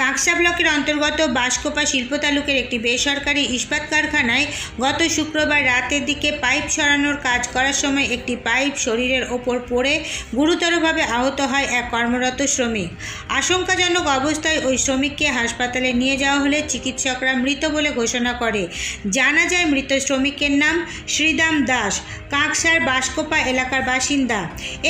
কাঁকসা ব্লকের অন্তর্গত বাঁশকোপা শিল্প তালুকের একটি বেসরকারি ইস্পাত কারখানায় গত শুক্রবার রাতের দিকে পাইপ সরানোর কাজ করার সময় একটি পাইপ শরীরের ওপর পড়ে গুরুতরভাবে আহত হয় এক কর্মরত শ্রমিক। আশঙ্কাজনক অবস্থায় ওই শ্রমিককে হাসপাতালে নিয়ে যাওয়া হলে চিকিৎসকরা মৃত বলে ঘোষণা করে। জানা যায় মৃত শ্রমিকের নাম শ্রীদাম দাস, কাঁকসার বাঁশকোপা এলাকার বাসিন্দা।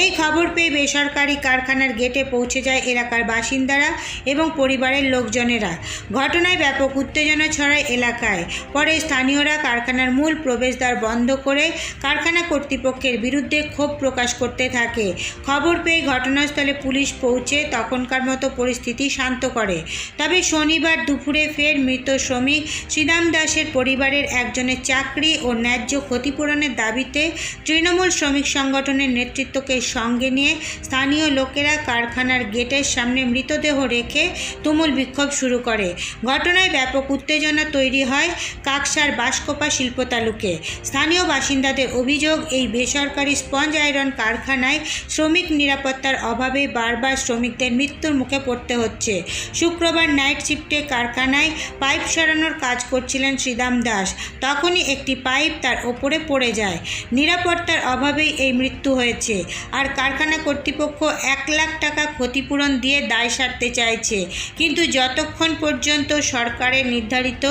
এই খবর পেয়ে বেসরকারি কারখানার গেটে পৌঁছে যায় এলাকার বাসিন্দারা এবং পরিবারের লোকজনেরা। ঘটনায় ব্যাপক উত্তেজনা ছড়ায় এলাকায়। পরে স্থানীয়রা কারখানার মূল প্রবেশদ্বার বন্ধ করে কারখানা কর্তৃপক্ষের বিরুদ্ধে ক্ষোভ প্রকাশ করতে থাকে। খবর পেয়ে ঘটনাস্থলে পুলিশ পৌঁছে তখনকার মতো পরিস্থিতি শান্ত করে। তবে শনিবার দুপুরে ফের মৃত শ্রমিক শ্রীরাম দাসের পরিবারের একজনের চাকরি ও ন্যায্য ক্ষতিপূরণের দাবিতে তৃণমূল শ্রমিক সংগঠনের নেতৃত্বকে সঙ্গে নিয়ে স্থানীয় লোকেরা কারখানার গেটের সামনে মৃতদেহ রেখে তুমুল বিক্ষোভ শুরু করে। ঘটনায় ব্যাপক উত্তেজনা তৈরি হয় কাকসার বাঁশকোপা শিল্প তালুকে। স্থানীয় বাসিন্দাদের অভিযোগ, এই বেসরকারি স্পঞ্জ আয়রন কারখানায় শ্রমিক নিরাপত্তার অভাবে বারবার শ্রমিকদের মৃত্যুর মুখে পড়তে হচ্ছে। শুক্রবার নাইট শিফটে কারখানায় পাইপ সরানোর কাজ করছিলেন শ্রীদাম দাস। তখনই একটি পাইপ তার ওপরে পড়ে যায়। নিরাপত্তার অভাবেই এই মৃত্যু হয়েছে। আর কারখানা কর্তৃপক্ষ এক লাখ টাকা ক্ষতিপূরণ দিয়ে দায় সারতে চাইছে। কিন্তু যতক্ষণ পর্যন্ত সরকারের নির্ধারিত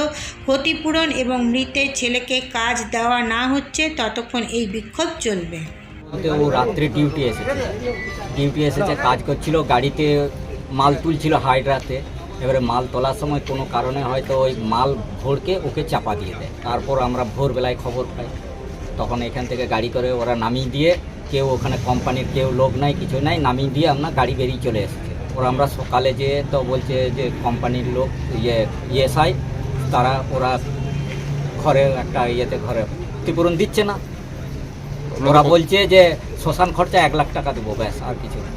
ক্ষতিপূরণ এবং মৃতের ছেলেকে কাজ দেওয়া না হচ্ছে, ততক্ষণ এই বিক্ষোভ চলবে। ও রাত্রে ডিউটি এসেছে ডিউটি এসেছে, কাজ করছিল, গাড়িতে মাল তুলছিল হাইড্রাতে। এবারে মাল তোলার সময় কোনো কারণে হয়তো ওই মাল ভোরকে ওকে চাপা দিয়ে দেয়। তারপর আমরা ভোরবেলায় খবর পাই। তখন এখান থেকে গাড়ি করে ওরা নামিয়ে দিয়ে কেউ ওখানে কোম্পানির কেউ লোক নাই, কিছু নাই, নামিয়ে দিয়ে আমরা গাড়ি বেরিয়ে চলে এসেছে। ওরা আমরা সকালে যেয়ে তো বলছে যে কোম্পানির লোক ইয়ে ইএসআই তারা ওরা ঘরে একটা ইয়েতে ঘরে ক্ষতিপূরণ দিচ্ছে না। ওরা বলছে যে শ্মশান খরচা এক লাখ টাকা দেবো ব্যাস আর কিছু না।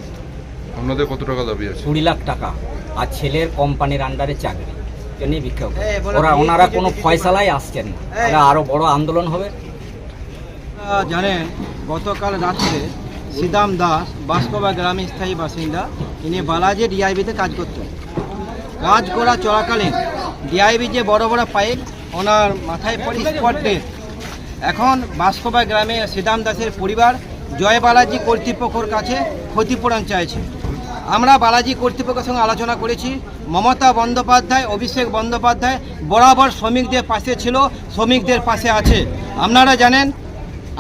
আপনাদের কত টাকা দাবি আছে? কুড়ি লাখ টাকা। আর ছেলের কোম্পানির আন্ডারে চাকরি জন্যই বিক্ষোভ ওরা ওনারা কোনো ফয়সালাই আসছেন না। ওরা আরও বড় আন্দোলন হবে। জানেন গতকাল রাত্রে শ্রীদাম দাস বাসকবা গ্রামের স্থায়ী বাসিন্দা ইনি বালাজি ডিআইবিতে কাজ করতেন। কাজ করা চলাকালীন ডিআইবি যে বড় বড় পাইপ, ওনার মাথায় পড়ে স্পট এখন বাসকবা গ্রামে শ্রীদাম দাসের পরিবার জয় বালাজি কর্তৃপক্ষর কাছে ক্ষতিপূরণ চাইছে। আমরা বালাজি কর্তৃপক্ষের সঙ্গে আলোচনা করেছি। মমতা বন্দ্যোপাধ্যায়, অভিষেক বন্দ্যোপাধ্যায় বরাবর শ্রমিকদের পাশে ছিল, শ্রমিকদের পাশে আছে। আপনারা জানেন,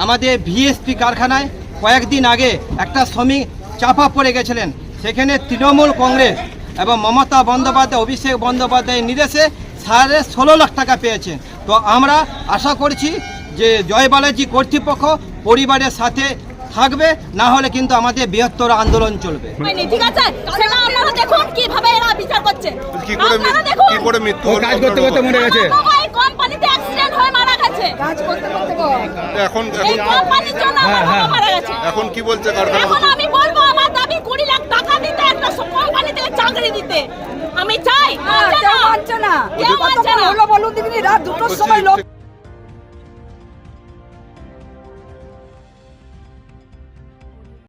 আমাদের ভিএসপি কারখানায় কয়েকদিন আগে একটা শ্রমিক চাপা পড়ে গেছিলেন। সেখানে তৃণমূল কংগ্রেস এবং মমতা বন্দ্যোপাধ্যায় অভিষেক বন্দ্যোপাধ্যায়ের নির্দেশে সাড়ে ষোলো লাখ টাকা পেয়েছেন তো আমরা আশা করছি যে জয় বালাজি কর্তৃপক্ষ পরিবারের সাথে থাকবে না হলে কিন্তু আমাদের বৃহত্তর আন্দোলন চলবে। ঠিক আছে? আপনারা দেখুন কীভাবে এরা বিচার করছে। কি করে মি- আপনারা দেখুন। কি করে মৃত্যু হলো কাজ করতে করতে মরে গেছে। আমার বাবা এই কোম্পানিতে অ্যাক্সিডেন্ট হয়ে মারা গেছে। কাজ করতে করতে এখন এখন মারা গেছে। এখন কি বলছে কারখানা আমি বলব আমার দাবি কুড়ি লাখ টাকা দিতে একটা কোম্পানি থেকে চাকরি দিতে আমি চাই কেউ মানছে না। হলো বলুন রাত দুটোর সময় লোক